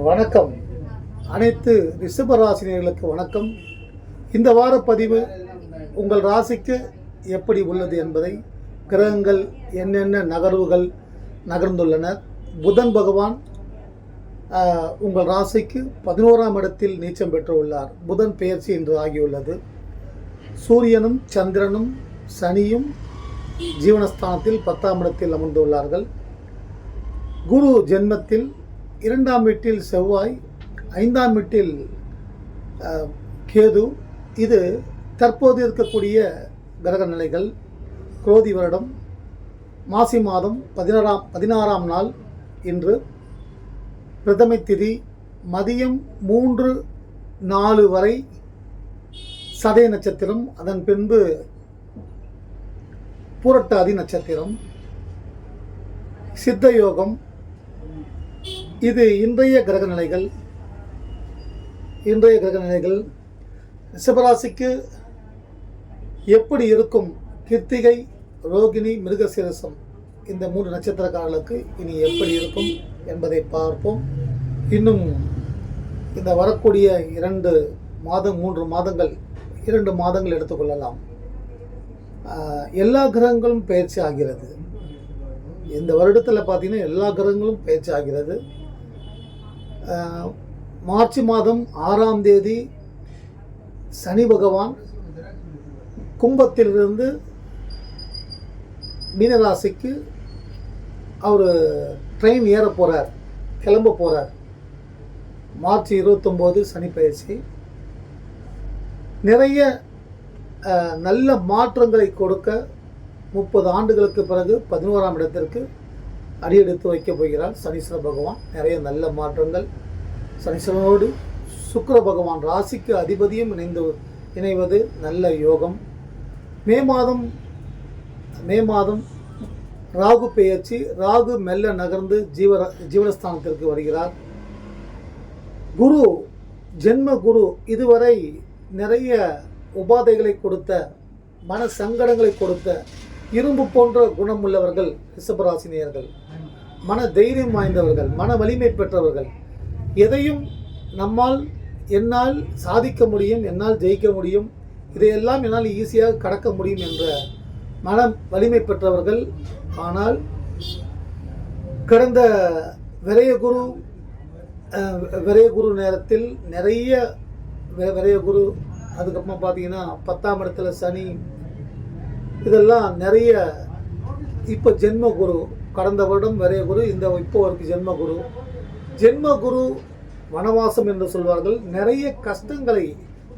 வணக்கம். அனைத்து ரிஷபராசினியர்களுக்கு வணக்கம். இந்த வார பதிவு உங்கள் ராசிக்கு எப்படி உள்ளது என்பதை கிரகங்கள் என்னென்ன நகர்வுகள் நகர்ந்துள்ளன? புதன் பகவான் உங்கள் ராசிக்கு பதினோராம் இடத்தில் நீச்சம் பெற்று உள்ளார் புதன் பெயர்ச்சி இன்று ஆகியுள்ளது. சூரியனும் சந்திரனும் சனியும் ஜீவனஸ்தானத்தில் பத்தாம் இடத்தில் அமர்ந்துள்ளார்கள். குரு ஜென்மத்தில் இரண்டாம் வீட்டில் செவ்வாய் ஐந்தாம் வீட்டில் கேது. இது தற்போது இருக்கக்கூடிய கிரக நிலைகள். குரோதி வருடம் மாசி மாதம் பதினாறாம் பதினாறாம் நாள் இன்று. பிரதமை திதி மதியம் மூன்று நாலு வரை சதய நட்சத்திரம். அதன் பின்பு பூரட்டாதி நட்சத்திரம். சித்த யோகம் இது இன்றைய கிரக நிலைகள் இன்றைய கிரக நிலைகள் ரிஷபராசிக்கு எப்படி இருக்கும்? கிருத்திகை ரோகிணி மிருகசீரசம் இந்த மூன்று நட்சத்திரக்காரர்களுக்கு இனி எப்படி இருக்கும் என்பதை பார்ப்போம். இன்னும் இந்த வரக்கூடிய இரண்டு மாதம் மூன்று மாதங்கள் இரண்டு மாதங்கள் எடுத்துக்கொள்ளலாம் எல்லா கிரகங்களும் பயிற்சி ஆகிறது. இந்த வருடத்தில் பார்த்தீங்கன்னா எல்லா கிரகங்களும் பயிற்சி ஆகிறது. மார்ச் மாதம் ஆறாம் தேதி சனி பகவான் கும்பத்திலிருந்து மீனராசிக்கு அவர் ட்ரெயின் ஏற போகிறார் கிளம்ப போகிறார் மார்ச் இருபத்தொம்போது சனி பயிற்சி. நிறைய நல்ல மாற்றங்களை கொடுக்க முப்பது ஆண்டுகளுக்கு பிறகு பதினோராம் இடத்திற்கு அடியெடுத்து வைக்கப் போகிறார் சனீஸ்வர பகவான். நிறைய நல்ல மாற்றங்கள். சனீஸ்வரனோடு சுக்கர பகவான் ராசிக்கு அதிபதியும் இணைந்து இணைவது நல்ல யோகம். மே மாதம் மே மாதம் ராகு பெயர்ச்சி ராகு மெல்ல நகர்ந்து ஜீவர ஜீவனஸ்தானத்திற்கு வருகிறார். குரு ஜென்ம குரு இதுவரை நிறைய உபாதைகளை கொடுத்த மன சங்கடங்களை கொடுத்த இரும்பு போன்ற குணமுள்ளவர்கள் ரிஷபராசினியர்கள் மன தைரியம் வாய்ந்தவர்கள் மன வலிமை பெற்றவர்கள் எதையும் நம்மால் என்னால் சாதிக்க முடியும் என்னால் ஜெயிக்க முடியும் இதையெல்லாம் என்னால் ஈஸியாக கடக்க முடியும் என்ற மன வலிமை பெற்றவர்கள். ஆனால் கடந்த விரயகுரு அஹ், விரயகுரு நேரத்தில் நிறைய வி- விரயகுரு அதுக்கப்புறமா பார்த்தீங்கன்னா பத்தாம் இடத்துல சனி இதெல்லாம் நிறைய இப்போ ஜென்ம குரு கடந்த வருடம் வரைய குரு இந்த இப்போ வரைக்கும் ஜென்ம குரு ஜென்ம குரு வனவாசம் என்று சொல்வார்கள். நிறைய கஷ்டங்களை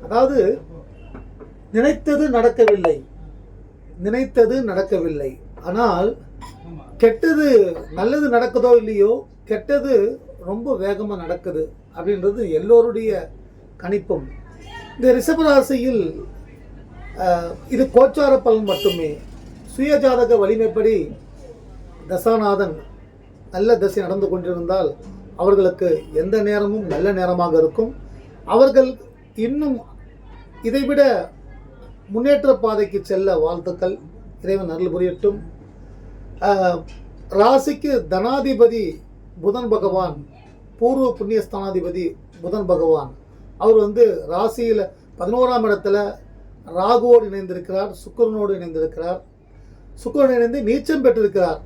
அதாவது நினைத்தது நடக்கவில்லை. நினைத்தது நடக்கவில்லை. ஆனால் கெட்டது நல்லது நடக்குதோ இல்லையோ கெட்டது ரொம்ப வேகமாக நடக்குது அப்படின்றது எல்லோருடைய கணிப்பும். இந்த ரிஷபராசியில் இது கோச்சார பலன் மட்டுமே. சுயஜாதக வலிமைப்படி தசாநாதன் நல்ல திசை நடந்து கொண்டிருந்தால் அவர்களுக்கு எந்த நேரமும் நல்ல நேரமாக இருக்கும். அவர்கள் இன்னும் இதைவிட முன்னேற்ற பாதைக்கு செல்ல வாழ்த்துக்கள். இறைவன் அருள் புரியட்டும். ராசிக்கு தனாதிபதி புதன் பகவான் பூர்வ புண்ணிய ஸ்தானாதிபதி புதன் பகவான். அவர் வந்து ராசியில் பதினோராம் இடத்துல ராகுவோடு இணைந்திருக்கிறார் சுக்கிரனோடு இணைந்திருக்கிறார். சுக்கரன் இணைந்து நீச்சம் பெற்றிருக்கிறார்.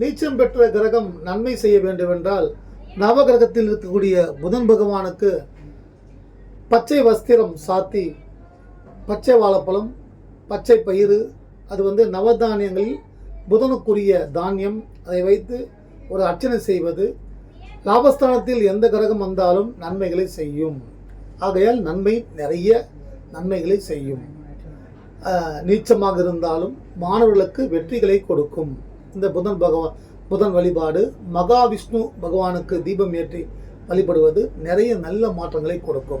நீச்சம் பெற்ற கிரகம் நன்மை செய்ய வேண்டுமென்றால் நவகிரகத்தில் இருக்கக்கூடிய புதன் பகவானுக்கு பச்சை வஸ்திரம் சாத்தி பச்சை வாழைப்பழம் பச்சை பயிறு அது வந்து நவதானியங்களில் புதனுக்குரிய தானியம் அதை வைத்து ஒரு அர்ச்சனை செய்வது. லாபஸ்தானத்தில் எந்த கிரகம் வந்தாலும் நன்மைகளை செய்யும். ஆகையால் நன்மை நிறைய நன்மைகளை செய்யும். நீச்சமாக இருந்தாலும் மாணவர்களுக்கு வெற்றிகளை கொடுக்கும். இந்த புதன் பகவான் புதன் வழிபாடு மகாவிஷ்ணு பகவானுக்கு தீபம் ஏற்றி வழிபடுவது நிறைய நல்ல மாற்றங்களை கொடுக்கும்.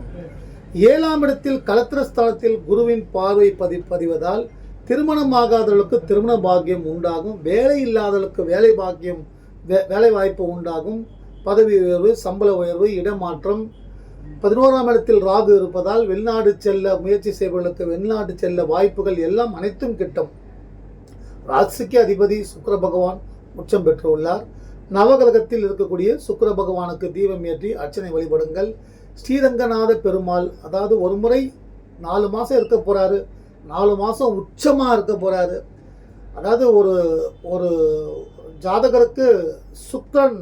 ஏழாம் இடத்தில் கலத்திரஸ்தலத்தில் குருவின் பார்வை பதி பதிவதால் திருமணமாகாதவர்களுக்கு திருமண பாக்கியம் உண்டாகும். வேலை இல்லாதவர்களுக்கு வேலை பாக்கியம் வே- வேலை வாய்ப்பு உண்டாகும். பதவி உயர்வு சம்பள உயர்வு இடமாற்றம். பதினோராம் இடத்தில் ராகு இருப்பதால் வெளிநாடு செல்ல முயற்சி செய்பவர்களுக்கு வெளிநாடு செல்ல வாய்ப்புகள் எல்லாம் அனைத்தும் கிட்டும். ராசிக்கு அதிபதி சுக்கர பகவான் உச்சம் பெற்றுள்ளார். நவகிரகத்தில் இருக்கக்கூடிய சுக்கர பகவானுக்கு தீபம் ஏற்றி அர்ச்சனை வழிபடுங்கள். ஸ்ரீரங்கநாத பெருமாள் அதாவது ஒரு முறை நாலு மாதம் இருக்க போகிறாரு நாலு மாதம் உச்சமாக இருக்க போகிறாரு அதாவது ஒரு ஒரு ஜாதகருக்கு சுக்கரன்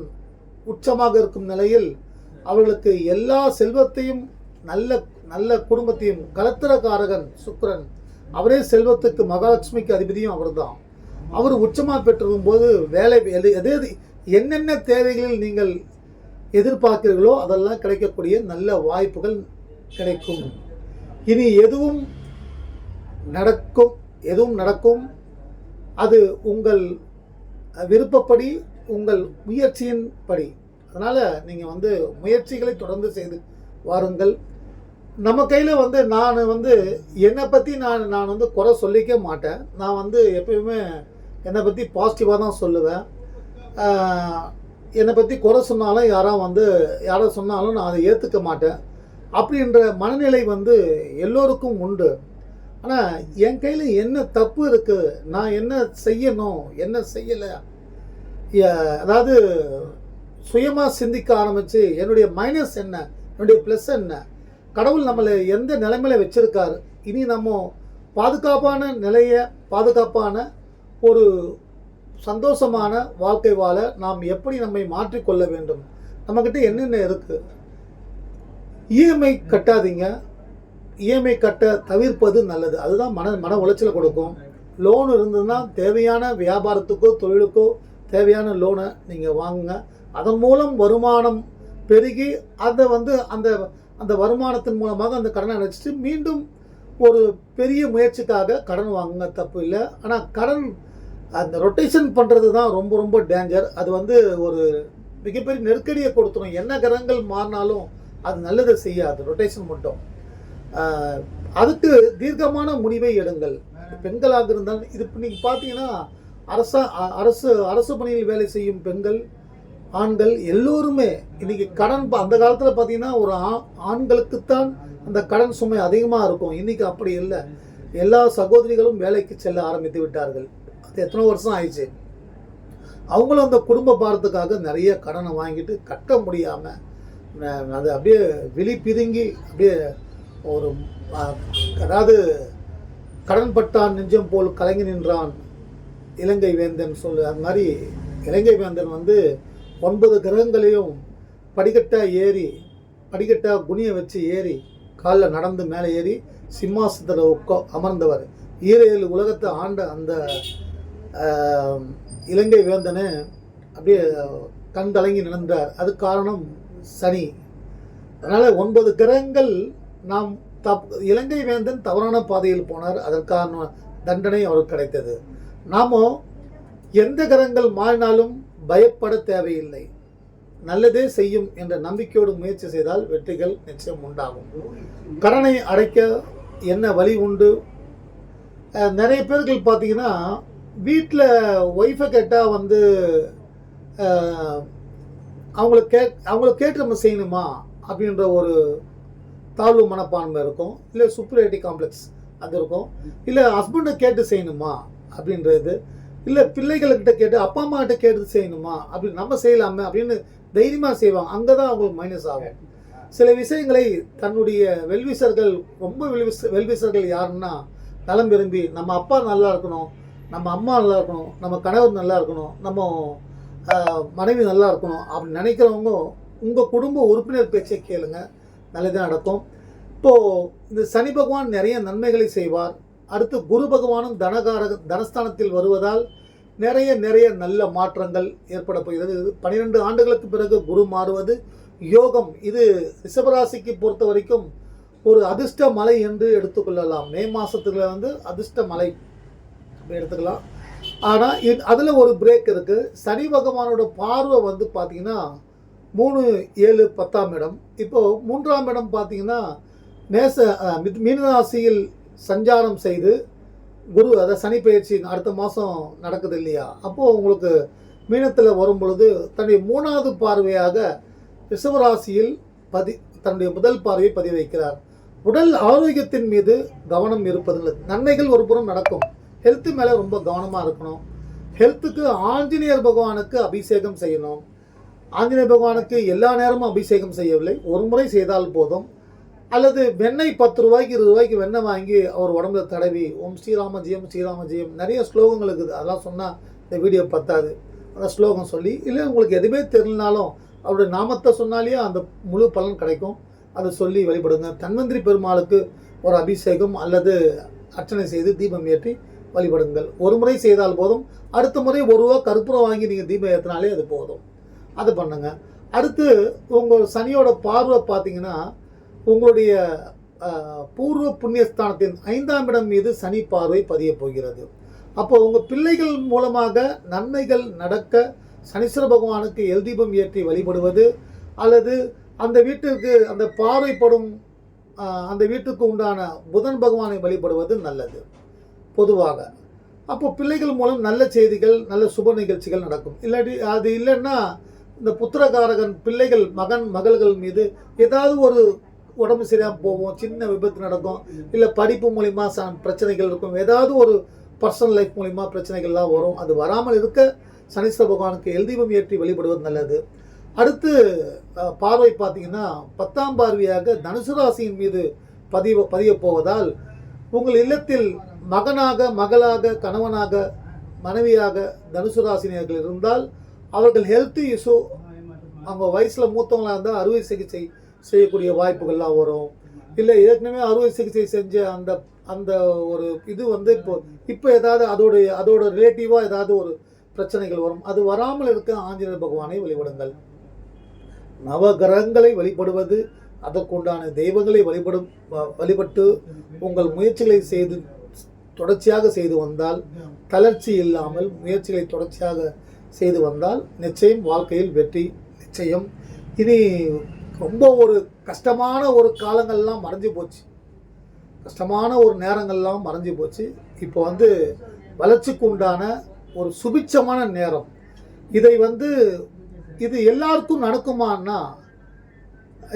உச்சமாக இருக்கும் நிலையில் அவர்களுக்கு எல்லா செல்வத்தையும் நல்ல நல்ல குடும்பத்தையும் கலத்திரக்காரகன் சுக்கரன் அவரே செல்வத்துக்கு மகாலட்சுமிக்கு அதிபதியும் அவர்தான். அவர் உச்சமாக பெற்றிருக்கும் போது வேலை எது எது எது- என்னென்ன தேவைகளில் நீங்கள் எதிர்பார்க்கிறீர்களோ அதெல்லாம் கிடைக்கக்கூடிய நல்ல வாய்ப்புகள் கிடைக்கும். இனி எதுவும் நடக்கும் எதுவும் நடக்கும்? அது உங்கள் விருப்பப்படி உங்கள் முயற்சியின் படி. அதனால் நீங்கள் வந்து முயற்சிகளை தொடர்ந்து செய்து வாருங்கள். நம்ம கையில் வந்து நான் வந்து என்னை பற்றி நான் நான் வந்து குறை சொல்லிக்க மாட்டேன். நான் வந்து எப்பயுமே என்னை பற்றி பாசிட்டிவாக தான் சொல்லுவேன். என்னை பற்றி குறை சொன்னாலும் யாராவது வந்து யாரை சொன்னாலும் நான் அதை ஏற்றுக்க மாட்டேன். அப்படின்ற மனநிலை வந்து எல்லோருக்கும் உண்டு. ஆனால் என் கையில் என்ன தப்பு இருக்குது நான் என்ன செய்யணும்? என்ன செய்யலை? அதாவது சுயமாக சிந்திக்க ஆரம்பித்து என்னுடைய மைனஸ் என்ன? என்னுடைய ப்ளஸ் என்ன? கடவுள் நம்மளை எந்த நிலைமையில வச்சுருக்காரு? இனி நம்ம பாதுகாப்பான நிலையை பாதுகாப்பான ஒரு சந்தோஷமான வாழ்க்கை வாழ நாம் எப்படி நம்மை மாற்றிக்கொள்ள வேண்டும்? நம்மக்கிட்ட என்னென்ன இருக்குது இஎம்ஐ கட்டாதீங்க. இஎம்ஐ கட்ட தவிர்ப்பது நல்லது. அதுதான் மன மன உளைச்சலை கொடுக்கும். லோன் இருந்ததுன்னா தேவையான வியாபாரத்துக்கோ தொழிலுக்கோ தேவையான லோனை நீங்கள் வாங்குங்க. அதன் மூலம் வருமானம் பெருகி அதை வந்து அந்த அந்த வருமானத்தின் மூலமாக அந்த கடனை அடைச்சிட்டு மீண்டும் ஒரு பெரிய முயற்சிக்காக கடன் வாங்குங்க. தப்பு இல்லை. ஆனால் கடன் அந்த ரொட்டேஷன் பண்ணுறது தான் ரொம்ப ரொம்ப டேஞ்சர் அது வந்து ஒரு மிகப்பெரிய நெருக்கடியை கொடுத்துரும். என்ன கிரகங்கள் மாறினாலும் அது நல்லதை செய்யாது. ரொட்டேஷன் மட்டும். அதுக்கு தீர்க்கமான முடிவை எடுங்கள். பெண்களாக இருந்தால் இது இப்போ நீங்கள் பார்த்தீங்கன்னா அரசா அ- அரசு அரசு பணியில் வேலை செய்யும் பெண்கள் ஆண்கள் எல்லோருமே இன்னைக்கு கடன் அந்த காலத்தில் பார்த்தீங்கன்னா ஒரு ஆ- ஆண்களுக்குத்தான் அந்த கடன் சுமை அதிகமாக இருக்கும். இன்னைக்கு அப்படி இல்லை. எல்லா சகோதரிகளும் வேலைக்கு செல்ல ஆரம்பித்து விட்டார்கள். அது எத்தனை வருஷம் ஆயிடுச்சு. அவங்களும் அந்த குடும்ப பாரத்துக்காக நிறைய கடனை வாங்கிட்டு கட்ட முடியாமல் அது அப்படியே விழி பிதுங்கி அப்படியே ஒரு அதாவது கடன் பட்டான் நெஞ்சம் போல் கலங்கி நின்றான் இலங்கை வேந்தன் சொல்லு. அது மாதிரி இலங்கை வேந்தன் வந்து ஒன்பது கிரகங்களையும் படிக்கட்டாக ஏறி படிக்கட்டாக குனியை வச்சு ஏறி காலில் நடந்து மேலே ஏறி சிம்மாசத்தில் உட்கா அமர்ந்தவர். ஈரேழு உலகத்தை ஆண்ட அந்த இலங்கை வேந்தனை அப்படியே கண் கலங்கி நின்றார் அது காரணம் சனி. அதனால் ஒன்பது கிரகங்கள் நாம் தப் இலங்கை வேந்தன் தவறான பாதையில் போனார். அதற்கான தண்டனை அவருக்கு கிடைத்தது. நாமோ எந்த கிரகங்கள் மாறினாலும் பயப்பட தேவையில்லை. நல்லதே செய்யும் என்ற நம்பிக்கையோடு முயற்சி செய்தால் வெற்றிகள் நிச்சயம் உண்டாகும். கடனை அடைக்க என்ன வழி உண்டு? நிறைய பேர்கள் பார்த்தீங்கன்னா வீட்டில் ஒய்ஃபை கேட்டால் வந்து அவங்கள கே அவங்கள கேட்டு நம்ம செய்யணுமா? அப்படின்ற ஒரு தாழ்வு மனப்பான்மை இருக்கும். இல்லை சுப்ரியாரிட்டி காம்ப்ளெக்ஸ் அது இருக்கும். இல்லை ஹஸ்பண்டை கேட்டு செய்யணுமா? அப்படின்றது இல்லை பிள்ளைகள்கிட்ட கேட்டு அப்பா அம்மாக்கிட்ட கேட்டு செய்யணுமா? அப்படி நம்ம செய்யலாமே அப்படின்னு தைரியமாக செய்வாங்க. அங்கே தான் அவங்களுக்கு மைனஸ் ஆகும். சில விஷயங்களை தன்னுடைய வெல்விசர்கள் ரொம்ப வெல்விச வெல்விசர்கள் யாருன்னா நலம் விரும்பி நம்ம அப்பா நல்லா இருக்கணும் நம்ம அம்மா நல்லா இருக்கணும் நம்ம கணவர் நல்லா இருக்கணும் நம்ம மனைவி நல்லா இருக்கணும் அப்படி நினைக்கிறவங்க உங்கள் குடும்ப உறுப்பினர் பேச்சை கேளுங்க. நல்லதே நடக்கும். இப்போது இந்த சனி பகவான் நிறைய நன்மைகளை செய்வார். அடுத்து குரு பகவானும் தனகாரக தனஸ்தானத்தில் வருவதால் நிறைய நிறைய நல்ல மாற்றங்கள் ஏற்பட போகிறது. பன்னிரெண்டு ஆண்டுகளுக்கு பிறகு குரு மாறுவது யோகம். இது ரிஷபராசிக்கு பொறுத்த வரைக்கும் ஒரு அதிர்ஷ்ட மலை என்று எடுத்துக்கொள்ளலாம். மே மாதத்தில் வந்து அதிர்ஷ்ட மலை. எடுத்துக்கலாம். ஆனால் இது அதில் ஒரு பிரேக் இருக்குது சனி பகவானோட பார்வை வந்து பார்த்தீங்கன்னா மூணு ஏழு பத்தாம் இடம். இப்போது மூன்றாம் இடம் பார்த்தீங்கன்னா நேச மித்- மீனராசியில் சஞ்சாரம் செய்து குரு அதாவது சனி பயிற்சி அடுத்த மாதம் நடக்குது இல்லையா? அப்போது உங்களுக்கு மீனத்தில் வரும் பொழுது தன்னுடைய மூணாவது பார்வையாக ரிஷவராசியில் பதி தன்னுடைய முதல் பார்வையை பதிவு வைக்கிறார் உடல் ஆரோக்கியத்தின் மீது கவனம் இருப்பதில்லை. நன்மைகள் ஒரு புறம் நடக்கும். ஹெல்த்து மேலே ரொம்ப கவனமாக இருக்கணும். ஹெல்த்துக்கு ஆஞ்சநேயர் பகவானுக்கு அபிஷேகம் செய்யணும். ஆஞ்சநேயர் பகவானுக்கு எல்லா நேரமும் அபிஷேகம் செய்யவில்லை. ஒரு முறை செய்தால் போதும். அல்லது வெண்ணெய் பத்து ரூபாய்க்கு இருபது ரூபாய்க்கு வெண்ணெய் வாங்கி அவர் உடம்புல தடவி ஓம் ஸ்ரீராம ஜெயம் ஸ்ரீராம ஜெயம் நிறைய ஸ்லோகங்கள் இருக்குது. அதெல்லாம் சொன்னால் இந்த வீடியோ பத்தாது. அந்த ஸ்லோகம் சொல்லி இல்லை உங்களுக்கு எதுவுமே தெரியலனாலும் அவருடைய நாமத்தை சொன்னாலே அந்த முழு பலன் கிடைக்கும். அதை சொல்லி வழிபடுங்க. தன்வந்திரி பெருமாளுக்கு ஒரு அபிஷேகம் அல்லது அர்ச்சனை செய்து தீபம் ஏற்றி வழிபடுங்கள். ஒரு முறை செய்தால் போதும். அடுத்த முறை ஒரு ரூபா கற்பூரம் வாங்கி நீங்கள் தீபம் ஏற்றினாலே அது போதும். அது பண்ணுங்க. அடுத்து உங்கள் சனியோட பார்வை பார்த்தீங்கன்னா உங்களுடைய பூர்வ புண்ணியஸ்தானத்தின் ஐந்தாம் இடம் மீது சனி பார்வை பதிய போகிறது. அப்போ உங்கள் பிள்ளைகள் மூலமாக நன்மைகள் நடக்க சனீஸ்வர பகவானுக்கு எல் தீபம் ஏற்றி வழிபடுவது அல்லது அந்த வீட்டிற்கு அந்த பார்வைப்படும் அந்த வீட்டுக்கு உண்டான புதன் பகவானை வழிபடுவது நல்லது. பொதுவாக. அப்போ பிள்ளைகள் மூலம் நல்ல செய்திகள் நல்ல சுப நிகழ்ச்சிகள் நடக்கும். இல்லாட்டி அது இல்லைன்னா இந்த புத்திரகாரகன் பிள்ளைகள் மகன் மகள்கள் மீது ஏதாவது ஒரு உடம்பு சரியாக போகும் சின்ன விபத்து நடக்கும் இல்லை படிப்பு மூலிமா ச பிரச்சனைகள் இருக்கும் ஏதாவது ஒரு பர்சனல் லைஃப் மூலிமா பிரச்சனைகள்லாம் வரும். அது வராமல் இருக்க சனீஸ்வர பகவானுக்கு எல்தீபம் ஏற்றி வழிபடுவது நல்லது. அடுத்து பார்வை பார்த்தீங்கன்னா பத்தாம் பார்வையாக தனுசு ராசியின் மீது பதிய பதிய போவதால் உங்கள் இல்லத்தில் மகனாக மகளாக கணவனாக மனைவியாக தனுசு ராசினியர்கள் இருந்தால் அவர்கள் ஹெல்த் இஷ்யூ அவங்க வயசில் மூத்தவங்களாக இருந்தால் அறுவை சிகிச்சை செய்யக்கூடிய வாய்ப்புகள்லாம் வரும். இல்லை ஏற்கனவே அறுவை சிகிச்சை செஞ்ச அந்த அந்த ஒரு இது வந்து இப்போ இப்போ ஏதாவது அதோடைய அதோட ரிலேட்டிவாக ஏதாவது ஒரு பிரச்சனைகள் வரும். அது வராமல் இருக்க ஆஞ்சநேயர் பகவானை வழிபடுங்கள். நவகிரகங்களை வழிபடுவது அதற்குண்டான தெய்வங்களை வழிபடும் வ- வழிபட்டு உங்கள் முயற்சிகளை செய்து தொடர்ச்சியாக செய்து வந்தால் தளர்ச்சி இல்லாமல் முயற்சிகளை தொடர்ச்சியாக செய்து வந்தால் நிச்சயம் வாழ்க்கையில் வெற்றி நிச்சயம். இனி ரொம்ப ஒரு கஷ்டமான ஒரு காலங்கள்லாம் மறைஞ்சு போச்சு. கஷ்டமான ஒரு நேரங்கள்லாம் மறைஞ்சு போச்சு. இப்போ வந்து வளர்ச்சிக்கு உண்டான ஒரு சுபிட்சமான நேரம். இதை வந்து இது எல்லாருக்கும் நடக்குமான்னா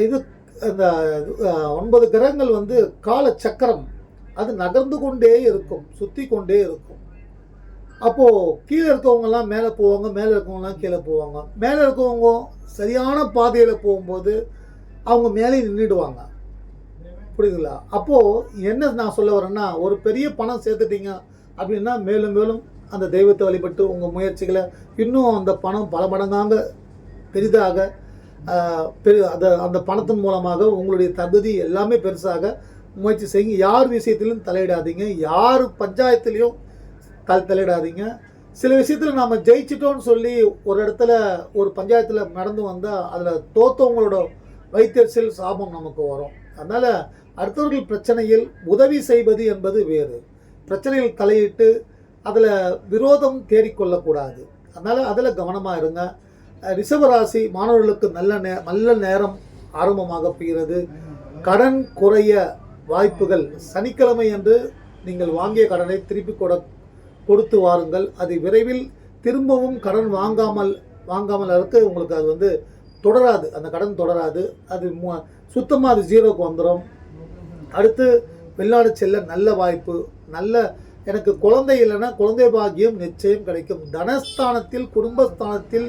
இது இந்த ஒன்பது கிரகங்கள் வந்து கால சக்கரம் அது நகர்ந்து கொண்டே இருக்கும் சுற்றி கொண்டே இருக்கும். அப்போது கீழே இருக்கவங்கலாம் மேலே போவாங்க மேலே இருக்கவங்கலாம் கீழே போவாங்க. மேலே இருக்கவங்க சரியான பாதையில் போகும்போது அவங்க மேலே நின்றுடுவாங்க புரியுதுங்களா? அப்போது என்ன நான் சொல்ல வரேன்னா ஒரு பெரிய பணம் சேர்த்துட்டீங்க அப்படின்னா மேலும் மேலும் அந்த தெய்வத்தை வழிபட்டு உங்கள் முயற்சிகளை இன்னும் அந்த பணம் பல மடங்காக பெரிதாக பெரு அந்த அந்த பணத்தின் மூலமாக உங்களுடைய தகுதி எல்லாமே பெருசாக முயற்சி செய்யுங்க. யார் விஷயத்திலும் தலையிடாதீங்க. யார் பஞ்சாயத்துலேயும் தல் தலையிடாதீங்க. சில விஷயத்தில் நம்ம ஜெயிச்சிட்டோம்னு சொல்லி ஒரு இடத்துல ஒரு பஞ்சாயத்தில் நடந்து வந்தால் அதில் தோத்தவங்களோட வைத்தறிச்சல் சாபம் நமக்கு வரும். அதனால் அடுத்தவர்கள் பிரச்சனையில் உதவி செய்வது என்பது வேறு. பிரச்சனையில் தலையிட்டு அதில் விரோதம் தேடிக்கொள்ளக்கூடாது. அதனால் அதில் கவனமாக இருங்க. ரிஷபராசி மாணவர்களுக்கு நல்ல நே நல்ல நேரம் ஆரம்பமாக போகிறது. கடன் குறைய வாய்ப்புகள் சனிக்கிழமை அன்று நீங்கள் வாங்கிய கடனை திருப்பி கொட கொடுத்து வாருங்கள். அது விரைவில் திரும்பவும் கடன் வாங்காமல் வாங்காமல் இருக்க உங்களுக்கு அது வந்து தொடராது. அந்த கடன் தொடராது. அது சுத்தமாக அது ஜீரோக்கு வந்துடும் அடுத்து வெளிநாடு செல்ல நல்ல வாய்ப்பு நல்ல எனக்கு குழந்தை இல்லைன்னா குழந்தை பாக்கியம் நிச்சயம் கிடைக்கும். தனஸ்தானத்தில் குடும்பஸ்தானத்தில்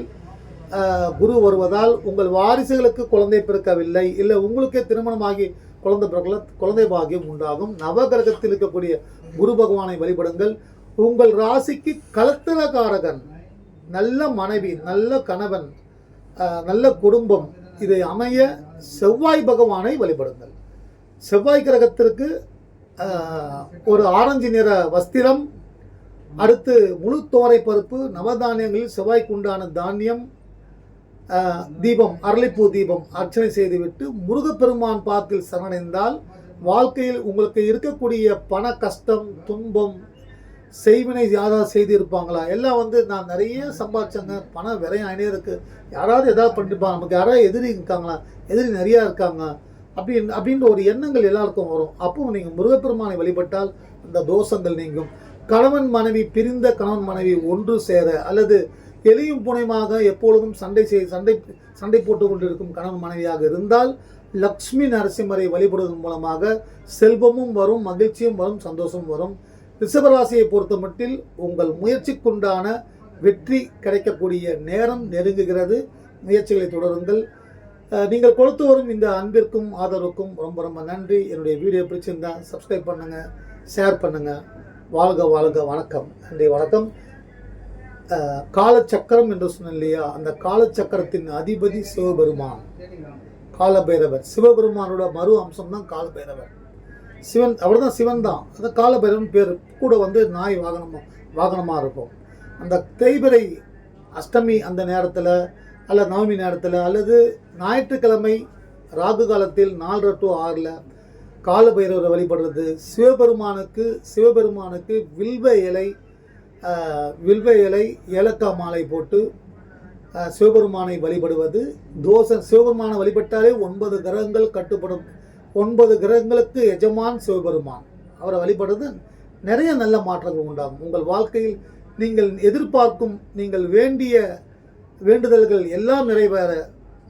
குரு வருவதால் உங்கள் வாரிசுகளுக்கு குழந்தை பிறக்கவில்லை. இல்லை உங்களுக்கே திருமணமாகி குழந்தை பிரகல குழந்தை பாக்கியம் உண்டாகும். நவகிரகத்தில் இருக்கக்கூடிய குரு பகவானை வழிபடுங்கள். உங்கள் ராசிக்கு கலத்தரகாரகன் நல்ல மனைவி நல்ல கணவன் நல்ல குடும்பம் இதை அமைய செவ்வாய் பகவானை வழிபடுங்கள். செவ்வாய் கிரகத்திற்கு ஒரு ஆரஞ்சு நிற வஸ்திரம் அடுத்து முழு தோரை பருப்பு நவதானியங்களில் செவ்வாய்க்குண்டான தானியம் தீபம் அரளிப்பூ தீபம் அர்ச்சனை செய்துவிட்டு முருகப்பெருமான் பாத்தில் சரணடைந்தால் வாழ்க்கையில் உங்களுக்கு இருக்கக்கூடிய பண கஷ்டம் துன்பம் செய்வினை யாராவது செய்திருப்பாங்களா? எல்லாம் வந்து நான் நிறைய சம்பாதிச்சேங்க பணம் விரையும் ஆயினே இருக்குது யாராவது எதாவது பண்ணிருப்பாங்க நமக்கு யாராவது எதிரி இருக்காங்களா? எதிரி நிறையா இருக்காங்க. அப்படின் அப்படின்ற ஒரு எண்ணங்கள் எல்லாருக்கும் வரும். அப்போ நீங்கள் முருகப்பெருமானை வழிபட்டால் அந்த தோஷங்கள் நீங்கும். கணவன் மனைவி பிரிந்த கணவன் மனைவி ஒன்று சேர அல்லது எலியும் புனைமாக எப்பொழுதும் சண்டை செய் சண்டை சண்டை போட்டு கொண்டிருக்கும் கணவன் மனைவியாக இருந்தால் லக்ஷ்மி நரசிம்மரை வழிபடுவதன் மூலமாக செல்வமும் வரும் மகிழ்ச்சியும் வரும் சந்தோஷமும் வரும். ரிஷபராசியை பொறுத்த மட்டில் உங்கள் முயற்சிக்குண்டான வெற்றி கிடைக்கக்கூடிய நேரம் நெருங்குகிறது. முயற்சிகளை தொடருங்கள். நீங்கள் கொடுத்து வரும் இந்த அன்பிற்கும் ஆதரவுக்கும் ரொம்ப ரொம்ப நன்றி. என்னுடைய வீடியோ பிடிச்சிருந்தா சப்ஸ்கிரைப் பண்ணுங்கள் ஷேர் பண்ணுங்கள் வாழ்க வாழ்க வணக்கம். நன்றி வணக்கம். காலச்சக்கரம் என்று சொன்னேன் இல்லையா? அந்த காலச்சக்கரத்தின் அதிபதி சிவபெருமான். காலபைரவர். சிவபெருமானோட மறு அம்சம் தான் காலபைரவர். சிவன் அவர் தான் சிவன் தான் அந்த காலபைரவன் பேர் கூட வந்து நாய் வாகனம் வாகனமாக இருக்கும். அந்த தேய்பிரை அஷ்டமி அந்த நேரத்தில் அல்ல நவமி நேரத்தில் அல்லது ஞாயிற்றுக்கிழமை ராகு காலத்தில் நாலு டு ஆறில் காலபைரவரை வழிபடுறது. சிவபெருமானுக்கு சிவபெருமானுக்கு வில்வ இலை வில்வ இலை ஏலக்காய் மாலை போட்டு சிவபெருமானை வழிபடுவது. தோசை சிவபெருமானை வழிபட்டாலே ஒன்பது கிரகங்கள் கட்டுப்படும். ஒன்பது கிரகங்களுக்கு எஜமான் சிவபெருமான். அவரை வழிபடுறது நிறைய நல்ல மாற்றங்கள் உண்டாகும். உங்கள் வாழ்க்கையில் நீங்கள் எதிர்பார்க்கும் நீங்கள் வேண்டிய வேண்டுதல்கள் எல்லாம் நிறைவேற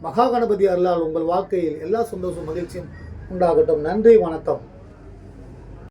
மகா கணபதி அருளால் உங்கள் வாழ்க்கையில் எல்லா சந்தோஷம் மகிழ்ச்சியும் உண்டாகட்டும். நன்றி வணக்கம்.